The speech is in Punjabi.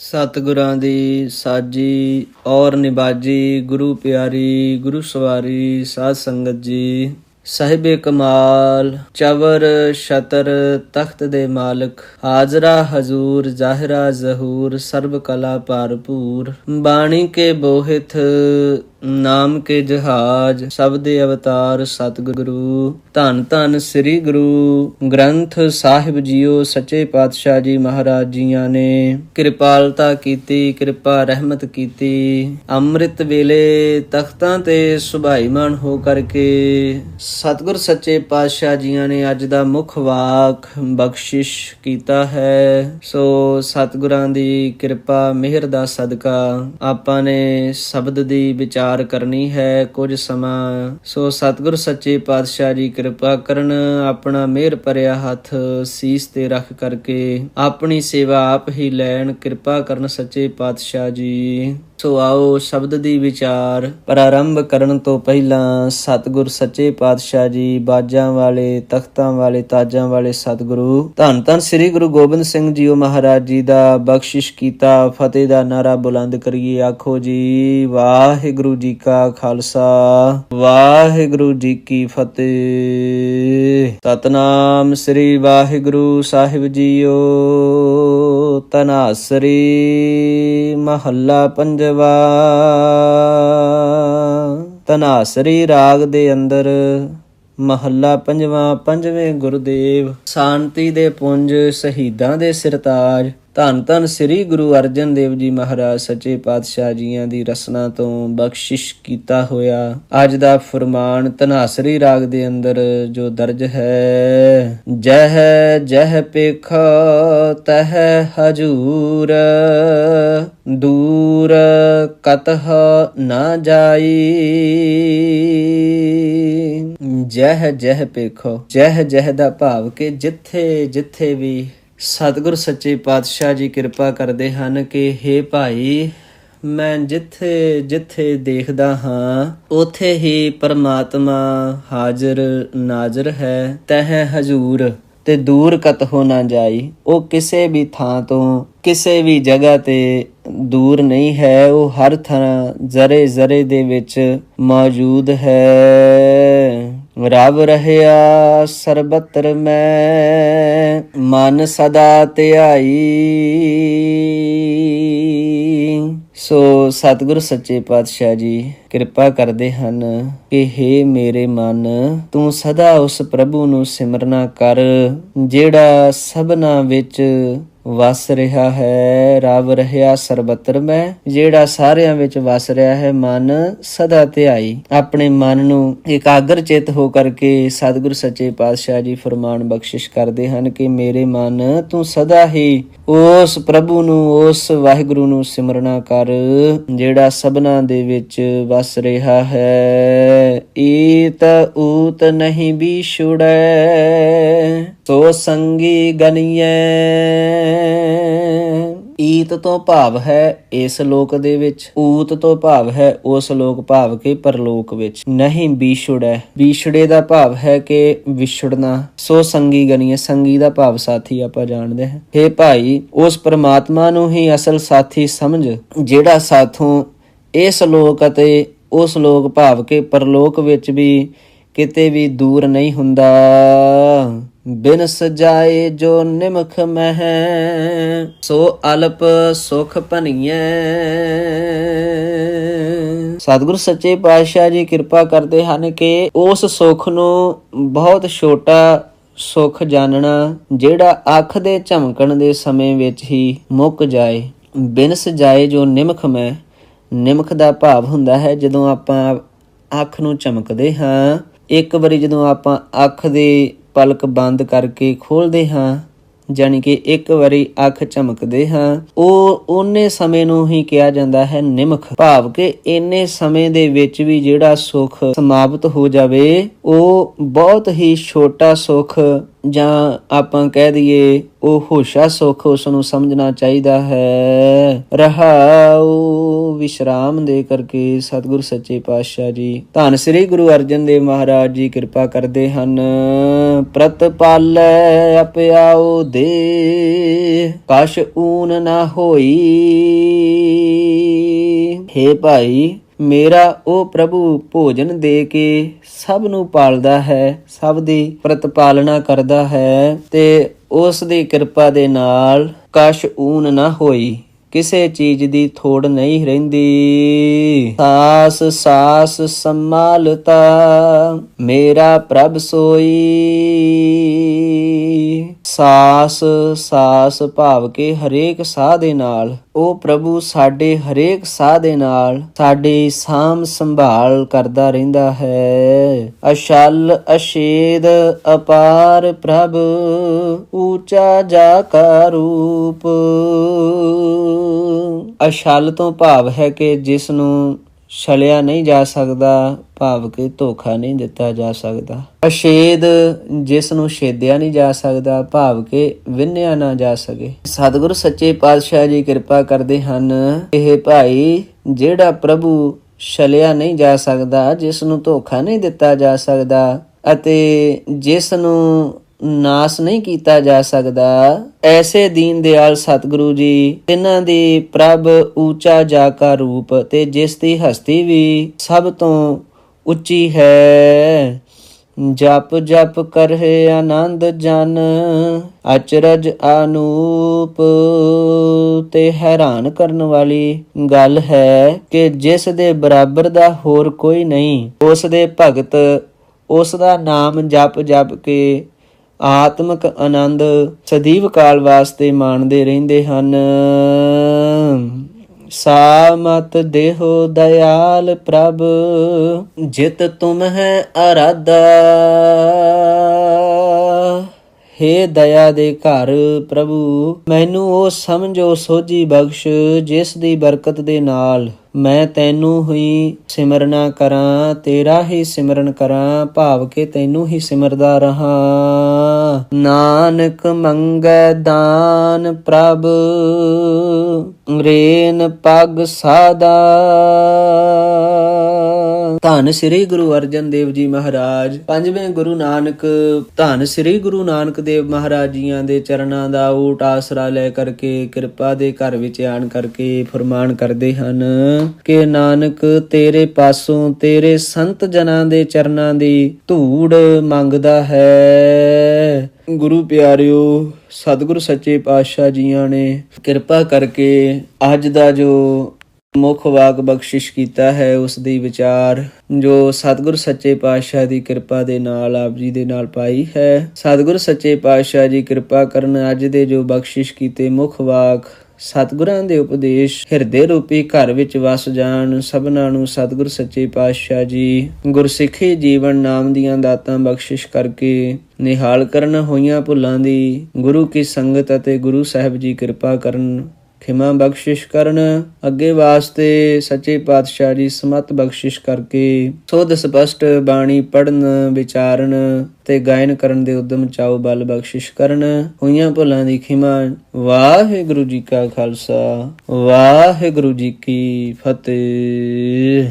ਸਤਿਗੁਰਾਂ ਦੀ ਸਾਜੀ, ਔਰ ਨਿਬਾਜੀ, ਗੁਰੂ ਪਿਆਰੀ, ਗੁਰੂ ਸਵਾਰੀ, ਸਾਧ ਸੰਗਤ ਜੀ। ਸਾਹਿਬੇ ਕਮਾਲ, ਚਵਰ ਸ਼ਤਰ ਤਖਤ ਦੇ ਮਾਲਕ, ਹਾਜ਼ਰਾ ਹਜ਼ੂਰ, ਜ਼ਾਹਿਰਾ ਜ਼ਹੂਰ, ਸਰਬ ਕਲਾ ਭਰਪੂਰ। ਬਾਣੀ ਕੇ ਬੋਹਿਤ ਨਾਮ ਕੇ ਜਹਾਜ ਸਬਦੇ ਅਵਤਾਰ ਸਤਿਗੁਰੂ। ਧੰਨ ਧੰਨ ਸ੍ਰੀ ਗੁਰੂ ਗ੍ਰੰਥ ਸਾਹਿਬ ਜੀਓ ਸੱਚੇ ਪਾਤਸ਼ਾਹ ਜੀ ਮਹਾਰਾਜ ਜੀਆਂ ਨੇ। ਕਿਰਪਾਲਤਾ ਕੀਤੀ, ਕਿਰਪਾ ਰਹਿਮਤ ਕੀਤੀ। ਅੰਮ੍ਰਿਤ ਵੇਲੇ ਤਖਤਾਂ ਤੇ ਸੁਭਾਈਮਾਨ ਹੋ ਕਰਕੇ ਸਤਿਗੁਰ ਸੱਚੇ ਪਾਤਸ਼ਾਹ ਜੀਆਂ ਨੇ ਅੱਜ ਦਾ ਮੁੱਖ ਵਾਕ ਬਖਸ਼ਿਸ਼ ਕੀਤਾ ਹੈ। ਸੋ ਸਤਿਗੁਰਾਂ ਦੀ ਕਿਰਪਾ, ਮਿਹਰ ਦਾ ਸਦਕਾ ਆਪਾਂ ਨੇ ਸ਼ਬਦ ਦੀ ਵਿਚਾਰ ਕਰਨੀ ਹੈ ਕੁਝ ਸਮਾਂ। ਸੋ ਸਤਿਗੁਰ ਸੱਚੇ ਪਾਤਸ਼ਾਹ ਜੀ ਕਿਰਪਾ ਕਰਨ, ਆਪਣਾ ਮਿਹਰ ਭਰਿਆ ਹੱਥ ਸੀਸ ਤੇ ਰੱਖ ਕਰਕੇ ਆਪਣੀ ਸੇਵਾ ਆਪ ਹੀ ਲੈਣ ਕਿਰਪਾ ਕਰਨ ਸੱਚੇ ਪਾਤਸ਼ਾਹ ਜੀ। ਸੋ ਆਓ ਸ਼ਬਦ ਦੀ ਵਿਚਾਰ ਪ੍ਰਾਰੰਭ ਕਰਨ ਤੋਂ ਪਹਿਲਾਂ ਸਤਿਗੁਰ ਸੱਚੇ ਪਾਤਸ਼ਾਹ ਜੀ, ਬਾਜਾਂ ਵਾਲੇ, ਤਖਤਾਂ ਵਾਲੇ, ਤਾਜਾਂ ਵਾਲੇ ਸਤਿਗੁਰੂ, ਧੰਨ ਧੰਨ ਸ੍ਰੀ ਗੁਰੂ ਗੋਬਿੰਦ ਸਿੰਘ ਜੀਓ ਮਹਾਰਾਜ ਜੀ ਦਾ ਬਖਸ਼ਿਸ਼ ਕੀਤਾ, ਫਤਿਹ ਦਾ ਨਾਰਾ ਬੁਲੰਦ ਕਰੀਏ, ਆਖੋ ਜੀ, ਵਾਹਿਗੁਰੂ ਜੀ ਕਾ ਖਾਲਸਾ, ਵਾਹਿਗੁਰੂ ਜੀ ਕੀ ਫਤਿਹ। ਸਤਨਾਮ ਸ੍ਰੀ ਵਾਹਿਗੁਰੂ ਸਾਹਿਬ ਜੀਓ। ਤਨਾਸਰੀ ਮਹੱਲਾ ਪੰਜਵਾ। ਤਨਾਸਰੀ ਰਾਗ ਦੇ ਅੰਦਰ ਮਹੱਲਾ ਪੰਜਵਾਂ, ਪੰਜਵੇਂ ਗੁਰਦੇਵ। ਸ਼ਾਂਤੀ ਦੇ ਪੁੰਜ, ਸ਼ਹੀਦਾਂ ਦੇ ਸਿਰਤਾਜ। ਧੰਨ ਧੰਨ ਸ੍ਰੀ ਗੁਰੂ ਅਰਜਨ ਦੇਵ ਜੀ ਮਹਾਰਾਜ, ਸੱਚੇ ਪਾਤਸ਼ਾਹ ਜੀਆਂ ਦੀ ਰਸਨਾ ਤੋਂ ਬਖਸ਼ਿਸ਼ ਕੀਤਾ ਹੋਇਆ। ਅੱਜ ਦਾ ਫਰਮਾਨ ਤਨਾਸਰੀ ਰਾਗ ਦੇ ਅੰਦਰ ਜੋ ਦਰਜ ਹੈ, ਜਹ ਜਹ ਪੇਖ ਤਹ ਹਜੂਰ, ਦੂਰ ਕਤਹ ਨਾ ਜਾਈ। ਜਹ ਜਹ ਪੇਖੋ ਜਹ ਜਹ ਦਾ ਭਾਵ ਕਿ ਜਿੱਥੇ ਜਿੱਥੇ ਵੀ ਸਤਿਗੁਰ ਸੱਚੇ ਪਾਤਸ਼ਾਹ ਜੀ ਕਿਰਪਾ ਕਰਦੇ ਹਨ ਕਿ हे ਭਾਈ, ਮੈਂ ਜਿੱਥੇ ਜਿੱਥੇ ਦੇਖਦਾ ਹਾਂ, ਉਥੇ ਹੀ ਪਰਮਾਤਮਾ ਹਾਜ਼ਰ ਨਾਜ਼ਰ ਹੈ। ਤਹ ਹਜ਼ੂਰ ਤੇ ਦੂਰ ਕਤ ਹੋ ਨਾ ਜਾਈ। ਉਹ ਕਿਸੇ ਵੀ ਥਾਂ ਤੋਂ, ਕਿਸੇ ਵੀ ਜਗ੍ਹਾ ਤੇ ਦੂਰ ਨਹੀਂ ਹੈ। ਉਹ ਹਰ ਥਾਂ ਜ਼ਰੇ ਜ਼ਰੇ ਦੇ ਵਿੱਚ ਮੌਜੂਦ ਹੈ। ਰਬ ਰਹਿਆ ਸਰਬਤਰ ਮੈਂ, ਮਨ ਸਦਾ ਧਿਆਈ। ਸੋ ਸਤਿਗੁਰ ਸੱਚੇ ਪਾਤਸ਼ਾਹ ਜੀ, ਕਿਰਪਾ ਕਰਦੇ ਹਨ ਕਿ हे ਮੇਰੇ ਮਨ, ਤੂੰ ਸਦਾ ਉਸ ਪ੍ਰਭੂ ਨੂੰ ਸਿਮਰਨਾ ਕਰ, ਜਿਹੜਾ ਸਭਨਾ ਵਿੱਚ ਵਸ ਰਿਹਾ ਹੈ, ਰਵ ਰਹਿਆ ਸਰਬਤਰ ਮੈਂ। ਜਿਹੜਾ ਸਾਰਿਆਂ ਵਿੱਚ ਵਸ ਰਿਹਾ ਹੈ, ਮਨ ਸਦਾ ਧਿਆਈ। ਆਪਣੇ ਮਨ ਨੂੰ ਇਕਾਗਰ ਚਿਤ ਹੋ ਕਰਕੇ ਸਤਿਗੁਰ ਸੱਚੇ ਪਾਤਸ਼ਾਹ ਜੀ ਫਰਮਾਨ ਬਖਸ਼ਿਸ਼ ਕਰਦੇ ਹਨ ਕਿ ਮੇਰੇ ਮਨ ਤੂੰ ਸਦਾ ਹੀ ਉਸ ਪ੍ਰਭੂ ਨੂੰ, ਉਸ ਵਾਹਿਗੁਰੂ ਨੂੰ ਸਿਮਰਨਾ ਕਰ, ਜਿਹੜਾ ਸਭਨਾ ਦੇ ਵਿੱਚ ਵਸ ਰਿਹਾ ਹੈ। ਈਤ ਊਤ ਨਹੀਂ ਬਿਛੁੜੈ ਸੋ ਸੰਗੀ ਗਨੀਐ। ਈਤ ਤੋਂ ਭਾਵ ਹੈ ਇਸ ਲੋਕ ਦੇ ਵਿੱਚ। ਊਤ ਤੋਂ ਭਾਵ ਹੈ ਉਸ ਲੋਕ ਭਾਵ ਕੇ ਪਰਲੋਕ ਵਿੱਚ। ਨਹੀਂ ਵਿਛੜੈ ਵਿਛੜੇ ਦਾ ਭਾਵ ਹੈ ਕਿ ਵਿਛੜਨਾ। ਸੋ ਸੰਗੀ ਗਨੀਏ ਸੰਗੀ ਦਾ ਭਾਵ ਸਾਥੀ ਆਪਾਂ ਜਾਣਦੇ ਹਾਂ। हे ਭਾਈ, ਉਸ ਪਰਮਾਤਮਾ ਨੂੰ ਹੀ ਅਸਲ ਸਾਥੀ ਸਮਝ, ਜਿਹੜਾ ਸਾਥੋਂ ਇਸ ਲੋਕ ਅਤੇ ਉਸ ਲੋਕ ਭਾਵ ਕੇ ਪਰਲੋਕ ਵਿੱਚ ਵੀ ਕਿਤੇ ਵੀ ਦੂਰ ਨਹੀਂ ਹੁੰਦਾ। ਬਿਨ ਸਜਾਏ ਜੋ ਨਿਮਖ ਮਹਿ, ਸੋ ਅਲਪ ਸੁਖ ਭਨੀਐ। ਸਤਿਗੁਰ ਸੱਚੇ ਪਾਤਸ਼ਾਹ ਜੀ ਕਿਰਪਾ ਕਰਦੇ ਹਨ ਕਿ ਉਸ ਸੁਖ ਨੂੰ ਬਹੁਤ ਛੋਟਾ ਸੁਖ ਜਾਣਨਾ, ਜਿਹੜਾ ਅੱਖ ਦੇ ਝਮਕਣ ਦੇ ਸਮੇਂ ਵਿੱਚ ਹੀ ਮੁੱਕ ਜਾਏ। ਬਿਨ ਸਜਾਏ ਜੋ ਨਿਮਖ ਮੈਂ ਨਿਮਖ ਦਾ ਭਾਵ ਹੁੰਦਾ ਹੈ ਜਦੋਂ ਆਪਾਂ ਅੱਖ ਨੂੰ ਝਮਕਦੇ ਹਾਂ। ਇੱਕ ਵਾਰੀ ਜਦੋਂ ਆਪਾਂ ਅੱਖ ਦੇ ਪਲਕ ਬੰਦ ਕਰਕੇ ਖੋਲਦੇ ਹਾਂ, ਜਾਣੀ ਕਿ ਇੱਕ ਵਾਰੀ ਅੱਖ ਚਮਕਦੇ ਹਾਂ। ਉਹ ਉਹਨੇ ਸਮੇਂ ਨੂੰ ਹੀ ਕਿਹਾ ਜਾਂਦਾ ਹੈ ਨਿਮਖ। ਭਾਵ ਕਿ ਇੰਨੇ ਸਮੇਂ ਦੇ ਵਿੱਚ ਵੀ ਜਿਹੜਾ ਸੁੱਖ ਸਮਾਪਤ ਹੋ ਜਾਵੇ, ਉਹ ਬਹੁਤ ਹੀ ਛੋਟਾ ਸੁੱਖ ਜਾਂ ਆਪਾਂ ਕਹਿ ਦਈਏ ਉਹ ਹੋਸ਼ਾ ਸੁਖ ਉਸ ਨੂੰ ਸਮਝਣਾ ਚਾਹੀਦਾ ਹੈ। ਰਹਾਉ ਵਿਸ਼ਰਾਮ ਦੇ ਕਰਕੇ ਸਤਿਗੁਰ ਸੱਚੇ ਪਾਤਸ਼ਾਹ ਜੀ। ਧੰਨ ਸ੍ਰੀ ਗੁਰੂ ਅਰਜਨ ਦੇਵ ਮਹਾਰਾਜ ਜੀ ਕਿਰਪਾ ਕਰਦੇ ਹਨ। ਪ੍ਰਤਪਾਲੈ ਅਪਿਆਉ ਦੇ। ਕਛ ਊਨ ਨਾ ਹੋਈ। ਹੇ ਭਾਈ ਮੇਰਾ ਉਹ ਪ੍ਰਭੂ ਭੋਜਨ ਦੇ ਕੇ ਸਭ ਨੂੰ ਪਾਲਦਾ ਹੈ, ਸਭ ਦੀ ਪ੍ਰਤਪਾਲਣਾ ਕਰਦਾ ਹੈ ਤੇ ਉਸ ਦੀ ਕਿਰਪਾ ਦੇ ਨਾਲ ਕਸ਼ ਊਨ ਨਾ ਹੋਈ। ਕਿਸੇ ਚੀਜ਼ ਦੀ ਥੋੜ ਨਹੀਂ ਰਹਿੰਦੀ। ਸਾਸ ਸਾਸ ਸੰਮਾਲਤਾ ਮੇਰਾ ਪ੍ਰਭ ਸੋਈ। ਸਾਸ ਸਾਸ ਭਾਵ ਕੇ ਹਰੇਕ ਸਾਹ ਦੇ ਨਾਲ, ਉਹ ਪ੍ਰਭੂ ਸਾਡੇ ਹਰੇਕ ਸਾਹ ਦੇ ਨਾਲ, ਸਾਡੀ ਸਾਮ ਸੰਭਾਲ ਕਰਦਾ ਰਹਿੰਦਾ ਹੈ। ਅਸ਼ਲ ਅਸ਼ੇਦ ਅਪਾਰ ਪ੍ਰਭ, ਊਚਾ ਜਾ ਕਾ ਰੂਪ। ਅਸ਼ਲ ਤੋਂ ਭਾਵ ਹੈ ਕਿ ਜਿਸ ਨੂੰ ਛਲਿਆ ਨਹੀਂ ਜਾ ਸਕਦਾ, ਭਾਵ ਕਿ ਧੋਖਾ ਨਹੀਂ ਦਿੱਤਾ ਜਾ ਸਕਦਾ। ਅਸ਼ੇਦ ਜਿਸ ਨੂੰ ਛੇਦਿਆ ਨਹੀਂ ਜਾ ਸਕਦਾ, ਭਾਵ ਕਿ ਵਿੰਨਿਆ ਨਾ ਜਾ ਸਕੇ। ਸਤਿਗੁਰ ਸੱਚੇ ਪਾਤਸ਼ਾਹ ਜੀ ਕਿਰਪਾ ਕਰਦੇ ਹਨ। ਇਹ ਭਾਈ ਜਿਹੜਾ ਪ੍ਰਭੂ ਛਲਿਆ ਨਹੀਂ ਜਾ ਸਕਦਾ ਜਿਸ ਨੂੰ ਧੋਖਾ ਨਹੀਂ ਦਿੱਤਾ ਜਾ ਸਕਦਾ ਅਤੇ ਜਿਸ ਨੂੰ ਨਾਸ ਨਹੀਂ ਕੀਤਾ ਜਾ ਸਕਦਾ। ਐਸੇ ਦੀਨ ਦਿਆਲ ਸਤਿਗੁਰੂ ਜੀ ਇਹਨਾਂ ਦੀ ਪ੍ਰਭ ਊਚਾ ਜਾ ਕਾ ਰੂਪ ਤੇ ਜਿਸ ਦੀ ਹਸਤੀ ਵੀ ਸਭ ਤੋਂ ਉੱਚੀ ਹੈ। ਜਪ ਜਪ ਕਰਹਿ ਆਨੰਦ ਜਨ, ਅਚਰਜ ਅਨੂਪ ਤੇ ਹੈਰਾਨ ਕਰਨ ਵਾਲੀ ਗੱਲ ਹੈ ਕਿ ਜਿਸ ਦੇ ਬਰਾਬਰ ਦਾ ਹੋਰ ਕੋਈ ਨਹੀਂ, ਉਸ ਦੇ ਭਗਤ ਉਸ ਦਾ ਨਾਮ ਜਪ ਜਪ ਕੇ ਆਤਮਿਕ ਆਨੰਦ ਸਦੀਵ ਕਾਲ ਵਾਸਤੇ ਮਾਣਦੇ ਰਹਿੰਦੇ ਹਨ। ਸਾ ਦੇਹੋ ਦਇਆਲ ਪ੍ਰਭ, ਜਿਤ ਤੁਮ ਹੈ ਅਰਾਧਾ। ਹੇ ਦਇਆ ਦੇ ਘਰ ਪ੍ਰਭੂ, ਮੈਨੂੰ ਉਹ ਸਮਝੋ ਸੋਝੀ ਬਖਸ਼ ਜਿਸ ਦੀ ਬਰਕਤ ਦੇ ਨਾਲ ਮੈਂ ਤੈਨੂੰ ਹੀ ਸਿਮਰਨਾ ਕਰਾਂ, ਤੇਰਾ ਹੀ ਸਿਮਰਨ ਕਰਾਂ, ਭਾਵ ਕਿ ਤੈਨੂੰ ਹੀ ਸਿਮਰਦਾ ਰਹਾ। ਨਾਨਕ ਮੰਗੈ ਦਾਨ ਪ੍ਰਭ, ਰੇਨ ਪਗ ਸਾਦਾ। ਧੰਨ ਸ੍ਰੀ ਗੁਰੂ ਅਰਜਨ ਦੇਵ ਜੀ ਮਹਾਰਾਜ। ਪੰਜਵੇਂ ਗੁਰੂ ਨਾਨਕ, ਧੰਨ ਸ੍ਰੀ ਗੁਰੂ ਨਾਨਕ ਦੇਵ ਮਹਾਰਾਜ ਜੀਆਂ ਦੇ ਚਰਨਾਂ ਦਾ ਊਟ ਆਸਰਾ ਲੈ ਕਰਕੇ, ਕਿਰਪਾ ਦੇ ਘਰ ਵਿੱਚ ਆਣ ਕਰਕੇ ਫਰਮਾਨ ਕਰਦੇ ਹਨ, ਕਿ ਨਾਨਕ ਤੇਰੇ ਪਾਸੋਂ ਤੇਰੇ ਸੰਤ ਜਨਾਂ ਦੇ ਚਰਨਾਂ ਦੀ ਧੂੜ ਮੰਗਦਾ ਹੈ। ਗੁਰੂ ਪਿਆਰਿਓ, ਸਤਿਗੁਰੂ ਸੱਚੇ ਪਾਤਸ਼ਾਹ ਜੀਆਂ ਨੇ ਕਿਰਪਾ ਕਰਕੇ ਅੱਜ ਦਾ ਜੋ ਮੁੱਖ ਵਾਕ ਬਖਸ਼ਿਸ਼ ਕੀਤਾ ਹੈ, ਉਸ ਦੀ ਵਿਚਾਰ ਜੋ ਸਤਿਗੁਰ ਸੱਚੇ ਪਾਤਸ਼ਾਹ ਦੀ ਕਿਰਪਾ ਦੇ ਨਾਲ ਆਪ ਜੀ ਦੇ ਨਾਲ ਪਾਈ ਹੈ। ਸਤਿਗੁਰ ਸੱਚੇ ਪਾਤਸ਼ਾਹ ਜੀ ਕਿਰਪਾ ਕਰਨ ਅੱਜ ਦੇ ਜੋ ਬਖਸ਼ਿਸ਼ ਕੀਤੇ ਮੁੱਖ ਵਾਕ ਸਤਿਗੁਰਾਂ ਦੇ ਉਪਦੇਸ਼ ਹਿਰਦੇ ਰੂਪੀ ਘਰ ਵਿੱਚ ਵਸ ਜਾਣ, ਸਭਨਾਂ ਨੂੰ ਸਤਿਗੁਰ ਸੱਚੇ ਪਾਤਸ਼ਾਹ ਜੀ ਗੁਰਸਿੱਖੀ ਜੀਵਨ ਨਾਮ ਦੀਆਂ ਦਾਤਾਂ ਬਖਸ਼ਿਸ਼ ਕਰਕੇ ਨਿਹਾਲ ਕਰਨ ਹੋਈਆਂ ਭੁੱਲਾਂ ਦੀ ਗੁਰੂ ਕੀ ਸੰਗਤ ਅਤੇ ਗੁਰੂ ਸਾਹਿਬ ਜੀ ਕਿਰਪਾ ਕਰਨ ਖਿਮਾ ਬਖਸ਼ਿਸ਼ ਕਰਨ, ਅੱਗੇ ਵਾਸਤੇ ਸੱਚੇ ਪਾਤਸ਼ਾਹ ਜੀ ਸਮਤ ਬਖਸ਼ਿਸ਼ ਕਰਕੇ, ਸੋਧ ਸਪਸ਼ਟ ਬਾਣੀ ਪੜਨ ਵਿਚਾਰਨ ਤੇ ਗਾਇਨ ਕਰਨ ਦੇ ਉਦਮ ਚਾਓ ਬਲ ਬਖਸ਼ਿਸ਼ ਕਰਨ। ਹੋਈਆਂ ਭੁੱਲਾਂ ਦੀ ਖਿਮਾ, ਵਾਹਿਗੁਰੂ ਜੀ ਕਾ ਖਾਲਸਾ, ਵਾਹਿਗੁਰੂ ਜੀ ਕੀ ਫਤਿਹ।